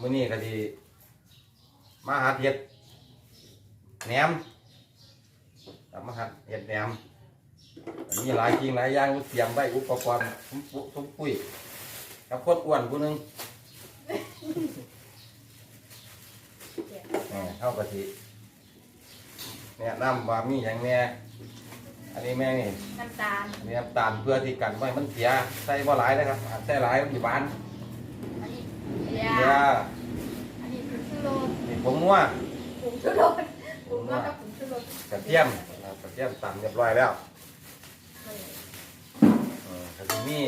มื้อนี้ก็ดีมาหาเห็ดแหนมกลับมาหาเห็ดแหนมมีหลายจริงหลายอย่างเตรียมไว้อุปกรณ์ทุกปุทุกปุ้ยกับคนอ้วนผู้หนึงเออเข้ากะทิเนี่ยน้ำว่ามีอย่างแน่อันนี้แม่นี่ น้ำตาลอันนี้น้ำตาลเพื่อที่กันไม่ให้มันเสียใส่บ่หลายนะครับอาจใส่หลายมันอยู่บ้านอันนี้เบีย เสีย ร์อันนี้ผงชูรส นี่ผงนั วผงชูรสผงนัวกับผงชูรสกระเทียมนะครับกระเทียมตำเรียบร้อยแล้วเออกระเทียมนี่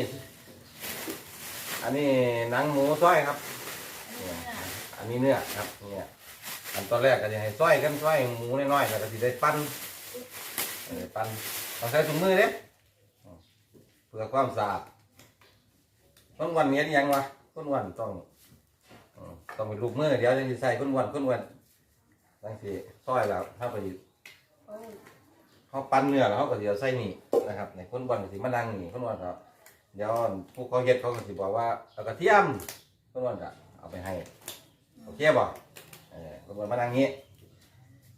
อันนี้หนังหมูซอยครับอันนี้เนื้อครับเนี่ยอันตอนแรกก็จะให้ซอยกันซอยหมูน้อยๆแล้วก็สิได้ปั้นเออปั้นต้องใช้ถุงมือเด้เพื่อความสะอาดคนวันเนี้ยยังวะคนวันต้องเออต้องเป็นลูกมือเดี๋ยวจะสิใส่คนวันคนวันตั้งสิซอยแล้วถ้าไปโอ้ยเขาปั้นเนื้อแล้วเขาก็สิเดี๋ยวใส่นี่นะครับในคนวันก็สิมานั่งนี่คนวันก็เดี๋ยวผู้เขาเฮ็ดเขาก็สิบอกว่าเอากระเทียมคนวันก็เอาไปให้โอเคบ่เออลงมานั่งงี้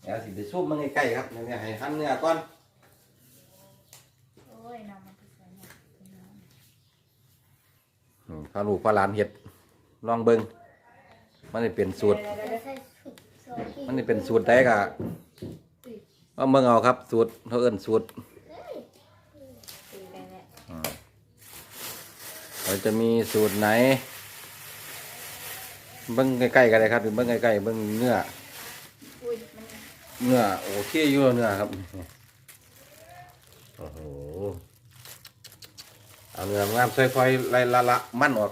เดี๋ยวสิไปซูมมันใกล้ๆครับเนี่ยให้หั่นเนื้อก่อนโอ้ยน้ำมันคือสวยงามพาลูกพาหลานเห็ดลองเบิ่ง มันจะเป็นสูตร มันจะเป็นสูตรได้กะว่าเบิ่งเอาครับสูตรเขาเอิ้นสูตรสีแดงเนี่ยอ่าเราจะมีสูตรไหน เบิ่งใกล้ๆกันเลยครับเบิ่งใกล้ๆเบิ่งเนื้ออุ้ยมันเนื้อโอเคอยู่แล้วเนื้อครับโอ้โหเอาเนื้องามค่อยๆไล่ละละมันออก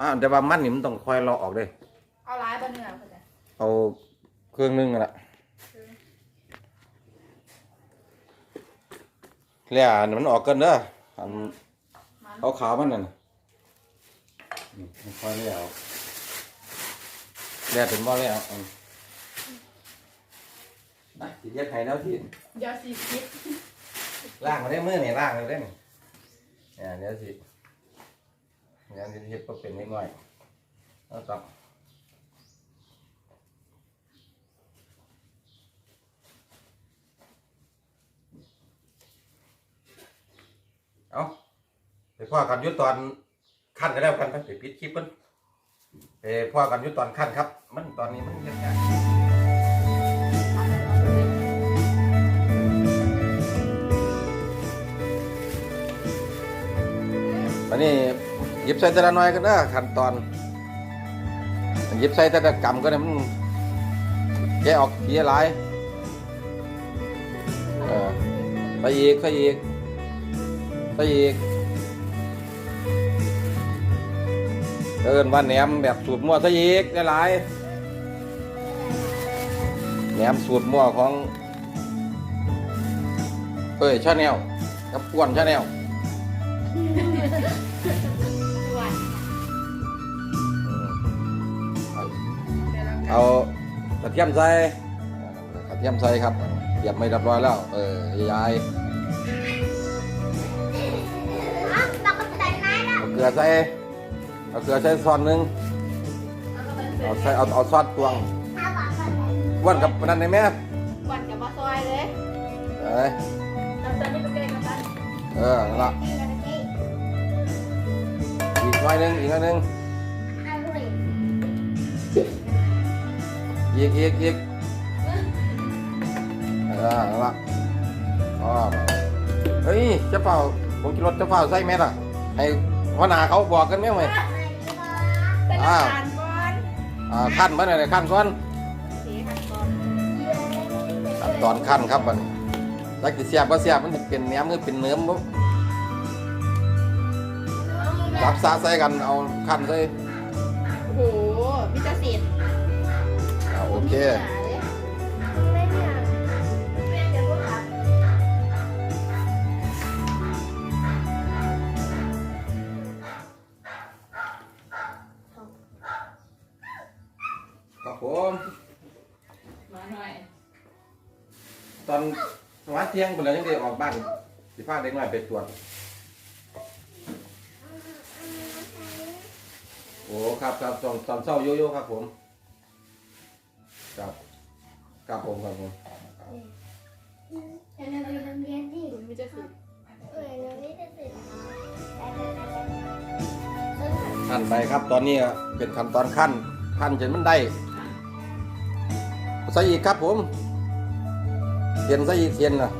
อ่าแต่ว่ามันนี่มันต้องค่อยเลาะออกเด้ เอาร้ายบะเนื้อเขาจะเอาเครื่องนึงนั่นละแล้วอันมันออกกันเด้ออันมันเอาขาวมันนั่นน่ะนี่ค่อยแล้วแล้วเป็นบ่แล้วอันนะสิเรียกให้แล้วที่ เดี๋ยวสีคิดล่างมาได้มือนี่ล่างมาได้นี่เนี่ยเดี๋ยวสิเดี๋ยวสิเฮ็ดก็เป็นนิดหน่อยแล้วต้องเอาไป พ่อกันยุตอนขั้นก็แล้วกันไปไปปิดคลิปมันไปพ่อกันยุตอนขั้นครับ มันตอนนี้มันยังไงวันนี้หยิบใส่แต่ละน้อยกันเด้ขั้นตอนหยิบใส่แต่ละกำก็ได้มันแกออกทีละหลายเออไปอีกไปอีกไปอีก เดินว่าแหนมแบบสูตรมั่วซะอีกได้หลายแหนมสูตรมั่วของ เอ้ยชาแนลกับอ้วนชาแนลด้วยเอากระเทียมใส่กระเทียมใส่ครับเตรียมไม่เรียบร้อยแล้ว เออยายเอาเกลือใส่ เอาเกลือใส่ซอนหนึงเอาใส่เอาเอาซอสตวงอ้วนกับนั่นได้ไหมวันกับมาซอยเลยเอ้ยน้ำตาลนี่เป็นเกลือกับมันเออนั่นละอีกหน่อยหนึงอีกหน่อยหนึงอีกอีกอีกเออนั่นละอ๋อเฮ้ยเจ้าเฝ้าผมกินรถเจ้าเฝ้าใส่แมสอะให้หัวหน้าเขาบอกกันไหมไหมเป็น อ้าวน้ำตาลก่อนอ่าขั้นมาหน่อยขั้นก่อนสีขั้นก่อนขั้นตอนขั้นครับมันรักจะเสียบก็เสียบมันจะเป็นเนื้อมือเป็นเนื้อมั้งจับซาใส่กันเอาขั้นใส่โอ้โหมิตรศิลป์อ่าโอเค ที่ยงคนเรายังได้ออกบ้านสิพาเด็กน้อยไปตรวจครับครับตอนตอนเช้าโยโย่ครับผมครับครับผมครับผมเดี๋ยวเราไปโรงเรียนดิคุณพี่จะสิทธิ์เออเราไม่ได้ตื่นมาขั้นไปครับ ตอนนี้เป็นขั้นตอนขั้นขั้นจนมันได้ใส่อีกครับผมเทียนใส่อีกเทียนนะ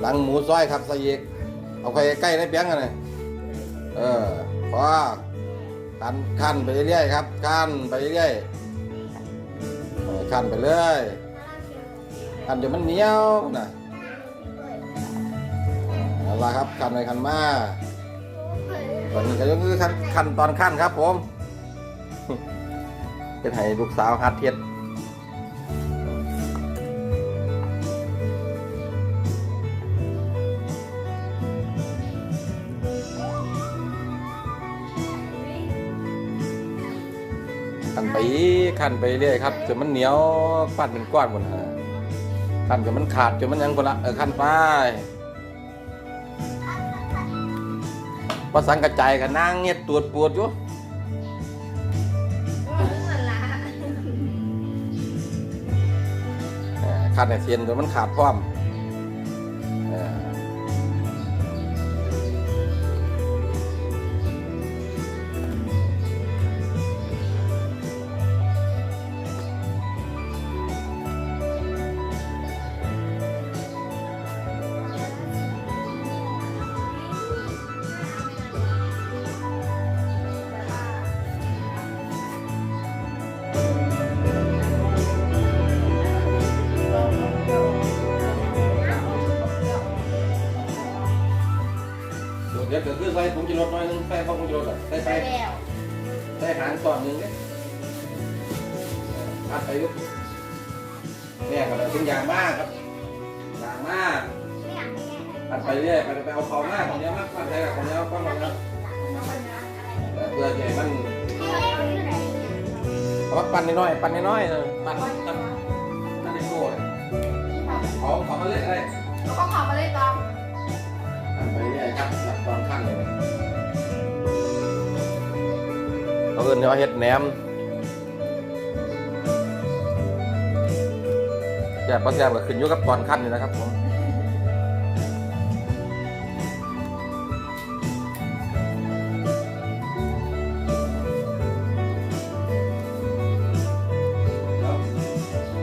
หลังหมูซอยครับใส่อีกเอาไปใกล้ได้เพียงกันเลยเออพอขันขันไปเรื่อยๆครับขันไปเรื่อยขันไปเรื่อยขั้นจนมันเหนียวนะเอาละครับขันไปขันมาตอนนี้ก็คือขันขันตอนขันครับผมเป็นให้ลูกสาวฮัดเทียด ขั้นไปเรื่อยครับจนมันเหนียวปั้นเป็นก้อนหมดฮะขั้นจนมันขาดจนมันยังคนละเออขั้นไปพอสังกระจายกันนั่งเงียบตรวจปวดอยู่เอ่อขาดในเทียนจนมันขาดพร้อม จิรสหน่อยหนึงใส่ข้าวผงจิรสอะใส่ไปไปแล้วใส่หางตอนหนึ่งเนี่ยอัดไปยุบเนี่ยก็เลยเป็นอย่างมากครับอย่างมากอัดไปเรื่อยไปไปเอาเขามากของเนี้ยมากมากใส่กับของเนี้ยก้อนของเนี้ยเออเพื่อให้มันเอามาปั่นน้อยปั่นน้อยๆเออปั่นปั่นในโซ่เลยเอาเขามาเล่นอะไรแล้วก็ของมาเลยตอม เขาเอิ้นว่าเห็ดแหนมแซ่บบ่แซ่บก็ขึ้นอยู่กับตอนขั้นนี่นะครับผม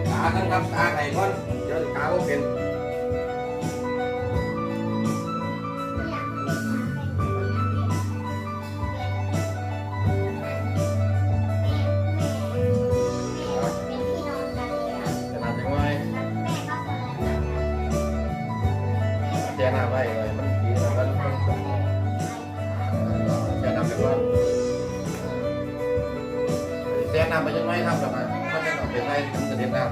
ตาทั้งครับตาไห้ก่อนเดี๋ยวตาก็เป็น น้ำไปจังไว้ครับแบบนั้นมันจะต้องเป็นไรมันจะเด็ดน้ำ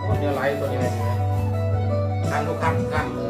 โอ้ยเนี่ยไหลตัวนี้เลยขั้นทุกขั้นขั้นเออ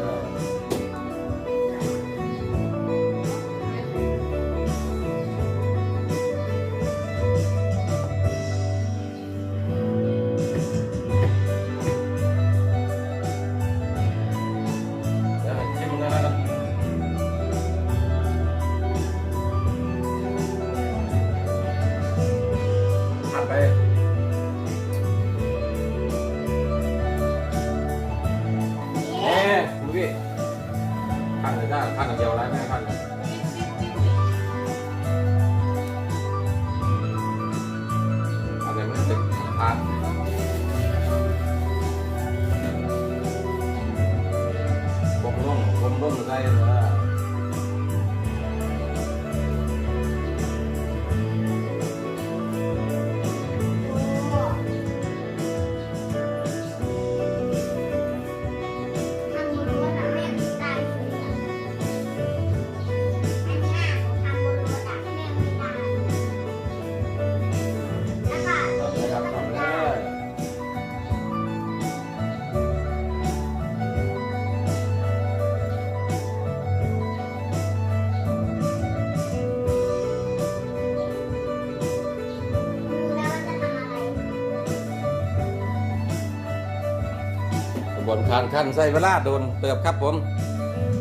วนการขั้นใส่เวลาโดนเติบครับผม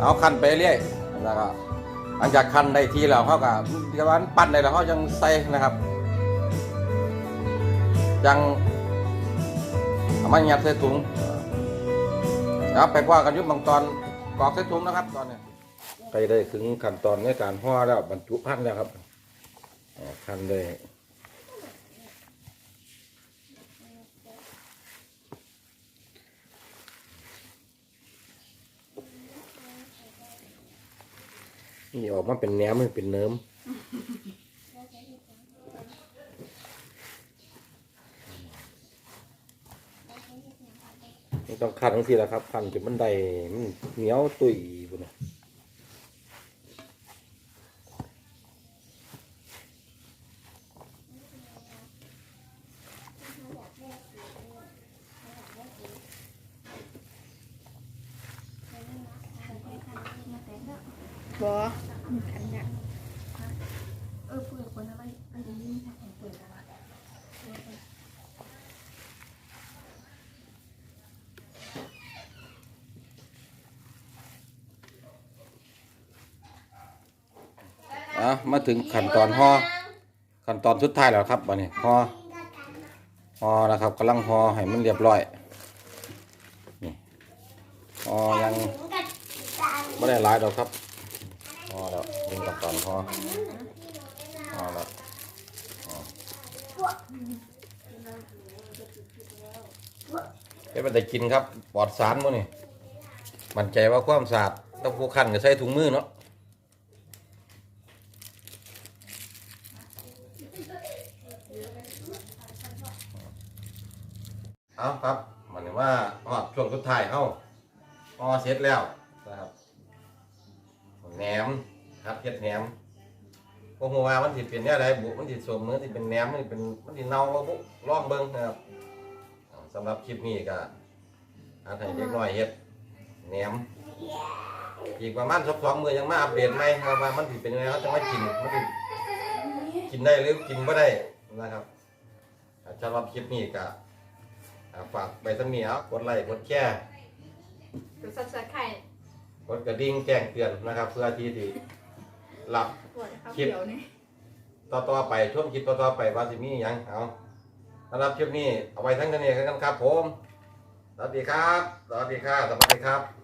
เอาขั้นไปเรื่อยแล้วก็หลังจากคั้นได้ทีแล้วเขาก็กวันปั้นได้แล้วเขายังใส่นะครับ ยังเอามายัดใส่ถุงครับไปว่ากันยุบบางตอนกอกใส่ถุงนะครับ ตอนนี้ไปได้ถึงขั้นตอนในการห่อแล้วบรรจุพันแล้วครับอ่าพันได้ นี่ออกมาเป็นแหนมมันเป็นเนิ้มต้องคันทั้งทีแล้วครับคันจนมันได้มันเหนียวตุยบุญนะ บอมันขันเนี่ยเออพูดคนทำไมอันนี้ถ้าแข็งเปิดอะไรอะมาถึงขั้นตอนห่อขั้นตอนสุดท้ายแล้วครับวันนี้ห่อห่อนะครับกำลังห่อให้มันเรียบร้อยนี่ห่อยังไม่ได้หลายดอกครับ อแล้วถึงขั้นตอนห่อห่อแล้วห่อเฮ้ยมันได้กินครับปลอดสารมั้นี่มั่นใจว่าความสะอาดต้องผู้คันก็ใส่ถุงมือเนาะเอาครับมันว่าหอดช่วงสุดท้ายเข้าพอเสร็จแล้วนะครับแหนม ครับเฮ็ดแหนมพวกหัวามันสิเป็นเนี่ยอะไรบุมันสิสมมือสิเป็นแหนมมันสิเป็นมันสิเน่าบ่บุลองเบิ่งนะครับเอาสำหรับคลิปนี้ก็อาให้เด็กน้อยเฮ็ดแหนมอีกประมาณสักสองมือยังมาอัปเดตไหมครับว่ามันสิเป็นยังไงเขาจะมากินมันสิกินได้หรือกินไม่ได้นะครับสำหรับคลิปนี้ก็อ่าฝากใบตะเหมียวกดไลค์กดแชร์กดซับสไครต์กดกระดิ่งแจ้งเตือนนะครับ เพื่อที่ที่ รับกดข้าวเขียวนี่ต่อต่อๆไปช่วงคลิปต่อๆไปว่าสิมีหยังเอาสำหรับคลิปนี้เอาไว้ทั้งกันนี้กันครับผม สวัสดีครับ สวัสดีครับ สวัสดีครับ